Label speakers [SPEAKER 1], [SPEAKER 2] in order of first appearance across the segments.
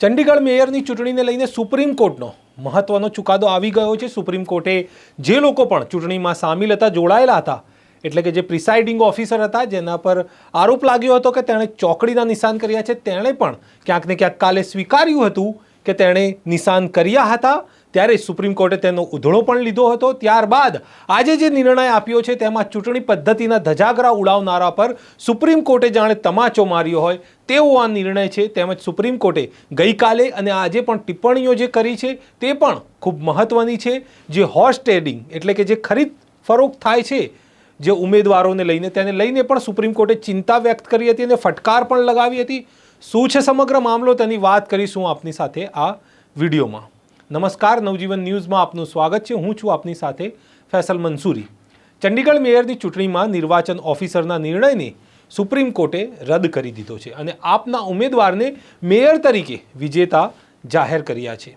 [SPEAKER 1] ચંડીગઢ મેયરની ચૂંટણીને લઈને સુપ્રીમ કોર્ટનો મહત્વનો ચુકાદો આવી ગયો છે. સુપ્રીમ કોર્ટે જે લોકો પણ ચૂંટણીમાં સામેલ હતા, જોડાયેલા હતા, એટલે કે જે પ્રિસાઇડિંગ ઓફિસર હતા, જેના પર આરોપ લાગ્યો હતો કે તેણે ચોકડીના નિશાન કર્યા છે. તેણે પણ ક્યાંક ને ક્યાંક કાલે સ્વીકાર્યું હતું કે તેણે નિશાન કર્યા હતા. ત્યારે સુપ્રીમ કોર્ટે તેનો ઉધળો પણ લીધો હતો. ત્યારબાદ આજે જે નિર્ણય આપ્યો છે તેમાં ચૂંટણી પદ્ધતિના ધજાગરા ઉડાવનારા પર સુપ્રીમ કોર્ટે જાણે તમાચો માર્યો હોય તેવો આ નિર્ણય છે. તેમજ સુપ્રીમ કોર્ટે ગઈકાલે અને આજે પણ ટિપ્પણીઓ જે કરી છે તે પણ ખૂબ મહત્વની છે. જે હોર્સ ટ્રેડિંગ એટલે કે જે ખરીદ ફરોખ થાય છે, જે ઉમેદવારોને લઈને તેને લઈને પણ સુપ્રીમ કોર્ટે ચિંતા વ્યક્ત કરી હતી અને ફટકાર પણ લગાવી હતી. શું છે સમગ્ર મામલો? તેની વાત કરીશું આપની સાથે આ વિડીયોમાં. નમસ્કાર, નવજીવન ન્યૂઝમાં આપનું સ્વાગત છે. હું છું આપની સાથે ફેસલ મંસૂરી. ચંડીગઢ મેયરની ચૂંટણીમાં નિર્વાચન ઓફિસરના નિર્ણયને સુપ્રીમ કોર્ટે રદ કરી દીધો છે અને આપના ઉમેદવારને મેયર તરીકે વિજેતા જાહેર કર્યા છે.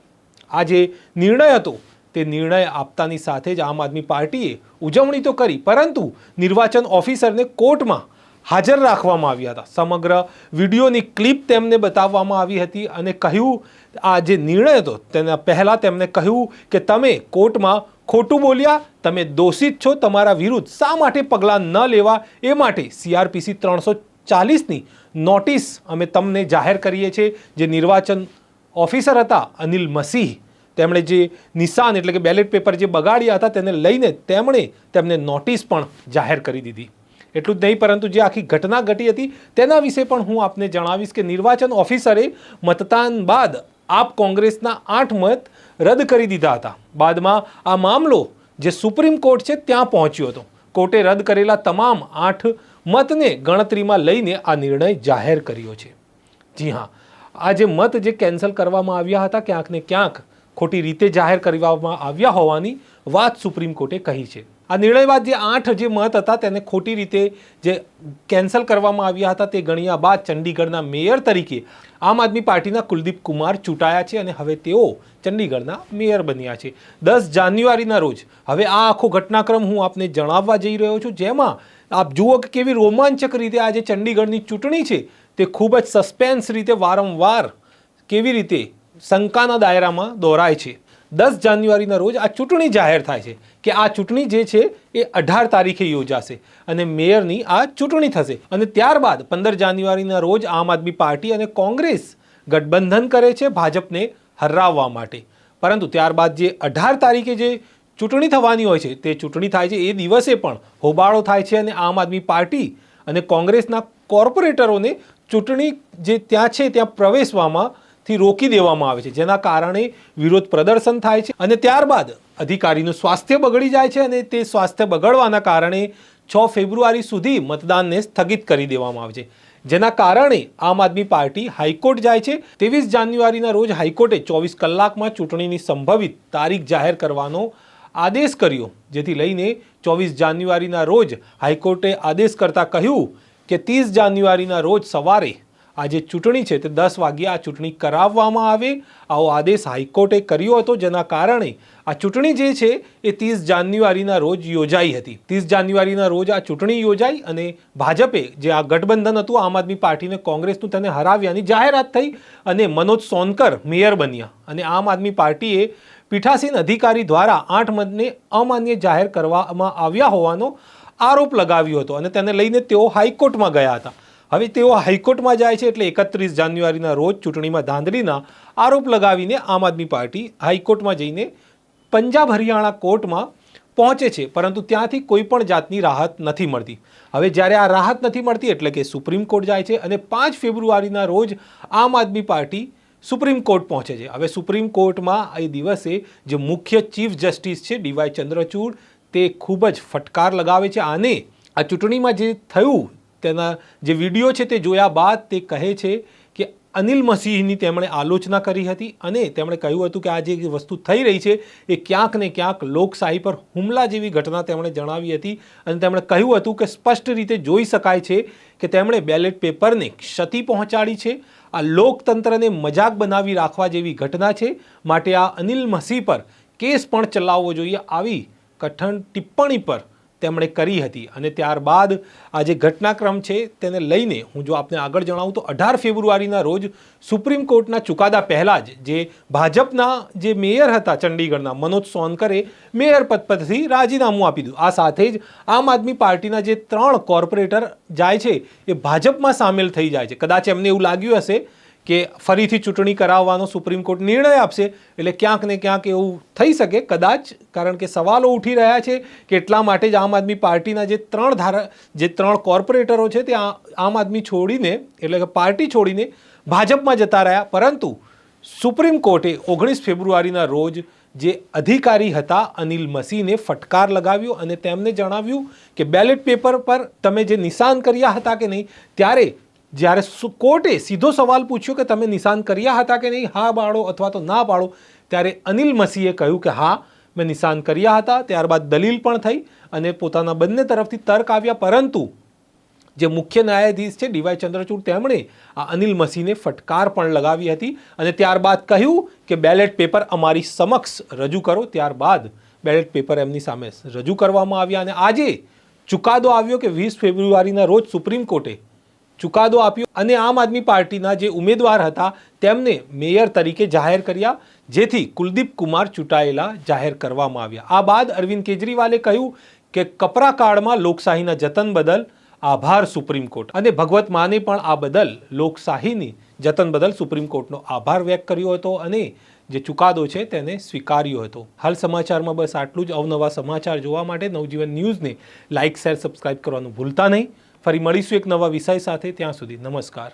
[SPEAKER 1] આ જે નિર્ણય હતો, તે નિર્ણય આપતાની સાથે જ આમ આદમી પાર્ટીએ ઉજવણી તો કરી, પરંતુ નિર્વાચન ઓફિસરને કોર્ટમાં હાજર રાખવામાં આવ્યા હતા. સમગ્ર વિડીયોની ક્લિપ તેમને બતાવવામાં આવી હતી અને કહ્યું, આ જે નિર્ણય હતો, તેના પહેલાં તેમને કહ્યું કે તમે કોર્ટમાં ખોટું બોલ્યા, તમે દોષિત છો, તમારા વિરુદ્ધ શા માટે પગલાં ન લેવા? એ માટે સીઆરપીસી ત્રણસો ચાલીસની નોટિસ અમે તમને જાહેર કરીએ છીએ. જે નિર્વાચન ઓફિસર હતા, અનિલ મસીહ, તેમણે જે નિશાન એટલે કે બેલેટ પેપર જે બગાડ્યા હતા, તેને લઈને તેમણે તેમને નોટિસ પણ જાહેર કરી દીધી. એટલું જ નહીં, પરંતુ જે આખી ઘટના ઘટી હતી તેના વિશે પણ હું આપને જણાવીશ કે નિર્વાચન ઓફિસરે મતદાન બાદ આપ કોંગ્રેસના આઠ મત રદ કરી દીધા હતા. બાદમાં આ મામલો જે સુપ્રીમ કોર્ટ છે ત્યાં પહોંચ્યો હતો. કોર્ટે રદ કરેલા તમામ આઠ મતને ગણતરીમાં લઈને આ નિર્ણય જાહેર કર્યો છે. જી હા, આ જે મત જે કેન્સલ કરવામાં આવ્યા હતા ક્યાંક ને ક્યાંક ખોટી રીતે જાહેર કરવામાં આવ્યા હોવાની વાત સુપ્રીમ કોર્ટે કહી છે. આ નિર્ણય બાદ જે આઠ જે મત હતા તેને ખોટી રીતે જે કેન્સલ કરવામાં આવ્યા હતા તે ગણ્યા બાદ ચંડીગઢના મેયર તરીકે આમ આદમી પાર્ટીના કુલદીપ કુમાર ચૂંટાયા છે અને હવે તેઓ ચંડીગઢના મેયર બન્યા છે. દસ જાન્યુઆરીના રોજ હવે આ આખો ઘટનાક્રમ હું આપને જણાવવા જઈ રહ્યો છું. જેમાં આપ જુઓ કે કેવી રોમાંચક રીતે આજે ચંડીગઢની ચૂંટણી છે તે ખૂબ જ સસ્પેન્સ રીતે વારંવાર કેવી રીતે શંકાના દાયરામાં દોરાય છે. દસ જાન્યુઆરીના રોજ આ ચૂંટણી જાહેર થાય છે કે આ ચૂંટણી જે છે એ અઢાર તારીખે યોજાશે અને મેયરની આ ચૂંટણી થશે. અને ત્યારબાદ પંદર જાન્યુઆરીના રોજ આમ આદમી પાર્ટી અને કોંગ્રેસ ગઠબંધન કરે છે ભાજપને હરાવવા માટે. પરંતુ ત્યારબાદ જે અઢાર તારીખે જે ચૂંટણી થવાની હોય છે તે ચૂંટણી થાય છે એ દિવસે પણ હોબાળો થાય છે અને આમ આદમી પાર્ટી અને કોંગ્રેસના કોર્પોરેટરોને ચૂંટણી જે ત્યાં છે ત્યાં પ્રવેશવામાં થી રોકી દેવામાં આવે છે, જેના કારણે વિરોધ પ્રદર્શન થાય છે અને ત્યારબાદ અધિકારીનું સ્વાસ્થ્ય બગડી જાય છે અને તે સ્વાસ્થ્ય બગડવાના કારણે છ ફેબ્રુઆરી સુધી મતદાનને સ્થગિત કરી દેવામાં આવે છે. જેના કારણે આમ આદમી પાર્ટી હાઈકોર્ટ જાય છે. ત્રેવીસ જાન્યુઆરીના રોજ હાઈકોર્ટે ચોવીસ કલાકમાં ચૂંટણીની સંભવિત તારીખ જાહેર કરવાનો આદેશ કર્યો, જેથી લઈને ચોવીસ જાન્યુઆરીના રોજ હાઈકોર્ટે આદેશ કરતાં કહ્યું કે ત્રીસ જાન્યુઆરીના રોજ સવારે આ જે ચૂંટણી છે તે દસ વાગ્યે આ ચૂંટણી કરાવવામાં આવે. આવો આદેશ હાઈકોર્ટે કર્યો હતો જેના કારણે આ ચૂંટણી જે છે એ ત્રીસ જાન્યુઆરીના રોજ યોજાઈ હતી. ત્રીસ જાન્યુઆરીના રોજ આ ચૂંટણી યોજાઈ અને ભાજપે જે આ ગઠબંધન હતું, આમ આદમી પાર્ટીને કોંગ્રેસનું તેને હરાવ્યાની જાહેરાત થઈ અને મનોજ સોનકર મેયર બન્યા. અને આમ આદમી પાર્ટીએ પીઠાસીન અધિકારી દ્વારા આઠ મતને અમાન્ય જાહેર કરવામાં આવ્યા હોવાનો આરોપ લગાવ્યો હતો અને તેને લઈને તેઓ હાઈકોર્ટમાં ગયા હતા. હવે તેઓ હાઈકોર્ટમાં જાય છે એટલે એકત્રીસ જાન્યુઆરીના રોજ ચૂંટણીમાં ધાંધલીના આરોપ લગાવીને આમ આદમી પાર્ટી હાઈકોર્ટમાં જઈને પંજાબ હરિયાણા કોર્ટમાં પહોંચે છે, પરંતુ ત્યાંથી કોઈ પણ જાતની રાહત નથી મળતી. હવે જ્યારે આ રાહત નથી મળતી એટલે કે સુપ્રીમ કોર્ટ જાય છે અને પાંચ ફેબ્રુઆરીના રોજ આમ આદમી પાર્ટી સુપ્રીમ કોર્ટ પહોંચે છે. હવે સુપ્રીમ કોર્ટમાં એ દિવસે જે મુખ્ય ચીફ જસ્ટિસ છે ડીવાય ચંદ્રચૂડ, તે ખૂબ જ ફટકાર લગાવે છે. આને આ ચૂંટણીમાં જે થયું તેના જે વીડિયો છે તે જોયા બાદ તે કહે છે કે અનિલ મસીહની તેમણે આલોચના કરી હતી અને તેમણે કહ્યું હતું કે આ જે વસ્તુ થઈ રહી છે એ ક્યાંક ને ક્યાંક લોકશાહી પર હુમલા જેવી ઘટના તેમણે જણાવી હતી અને તેમણે કહ્યું હતું કે સ્પષ્ટ રીતે જોઈ શકાય છે કે તેમણે બેલેટ પેપરને ક્ષતિ પહોંચાડી છે, આ લોકતંત્રને મજાક બનાવી રાખવા જેવી ઘટના છે, માટે આ અનિલ મસીહ પર કેસ પણ ચલાવવો જોઈએ આવી કઠણ ટિપ્પણી પર તેમણે કરી હતી અને ત્યારબાદ આ જે ઘટનાક્રમ છે તેને લઈને હું જો આપને આગળ જણાવું તો અઢાર ફેબ્રુઆરીના રોજ સુપ્રીમ કોર્ટના ચુકાદા પહેલાં જ જે ભાજપના જે મેયર હતા ચંડીગઢના મનોજ સોનકરે મેયર પદ પરથી રાજીનામું આપી દીધું. આ સાથે જ આમ આદમી પાર્ટીના જે ત્રણ કોર્પોરેટર જાય છે એ ભાજપમાં સામેલ થઈ જાય છે. કદાચ એમને એવું લાગ્યું હશે કે ફરીથી ચૂંટણી કરાવવાનો સુપ્રીમ કોર્ટ નિર્ણય આપશે, એટલે ક્યાંક ને ક્યાંક એવું થઈ શકે, કદાચ, કારણ કે સવાલો ઉઠી રહ્યા છે કે એટલા માટે જ આમ આદમી પાર્ટીના જે ત્રણ ધારા, જે ત્રણ કોર્પોરેટરો છે તે આમ આદમી છોડીને, એટલે કે પાર્ટી છોડીને ભાજપમાં જતા રહ્યા. પરંતુ સુપ્રીમ કોર્ટે ઓગણીસ ફેબ્રુઆરીના રોજ જે અધિકારી હતા અનિલ મસીને ફટકાર લગાવ્યો અને તેમને જણાવ્યું કે બેલેટ પેપર પર તમે જે નિશાન કર્યા હતા કે નહીં, ત્યારે જ્યારે કોર્ટે સીધો સવાલ પૂછ્યો કે તમે નિશાન કર્યા હતા કે નહીં, હા પાડો અથવા તો ના પાડો, ત્યારે અનિલ મસીએ કહ્યું કે હા, મેં નિશાન કર્યા હતા, ત્યારબાદ દલીલ પણ થઈ અને પોતાના બંને તરફથી તર્ક આવ્યા, પરંતુ જે મુખ્ય ન્યાયાધીશ છે ડીવાય ચંદ્રચૂડ તેમણે આ અનિલ મસીને ફટકાર પણ લગાવી હતી અને ત્યારબાદ કહ્યું કે બેલેટ પેપર અમારી સમક્ષ રજૂ કરો, ત્યારબાદ બેલેટ પેપર એમની સામે રજૂ કરવામાં આવ્યા અને આજે ચુકાદો આવ્યો કે વીસ ફેબ્રુઆરીના રોજ સુપ્રીમ કોર્ટે ચુકાદો આપ્યો અને આમ આદમી પાર્ટીના જે ઉમેદવાર હતા તેમને મેયર તરીકે જાહેર કર્યા, જેથી કુલદીપ કુમાર ચૂંટાયેલા જાહેર કરવામાં આવ્યા. આ બાદ અરવિંદ કેજરીવાલે કહ્યું કે કપરા કાળમાં લોકશાહીના જતન બદલ આભાર સુપ્રીમ કોર્ટ. અને ભગવત માને પણ આ બદલ લોકશાહીની જતન બદલ સુપ્રીમ કોર્ટનો આભાર વ્યક્ત કર્યો હતો અને જે ચુકાદો છે તેને સ્વીકાર્યો હતો. હાલ સમાચારમાં બસ આટલું જ. અવનવા સમાચાર જોવા માટે નવજીવન ન્યૂઝને લાઇક, શેર, સબસ્ક્રાઇબ કરવાનું ભૂલતા નહીં. ફરી મળીશું એક નવા વિષય સાથે. ત્યાં સુધી નમસ્કાર.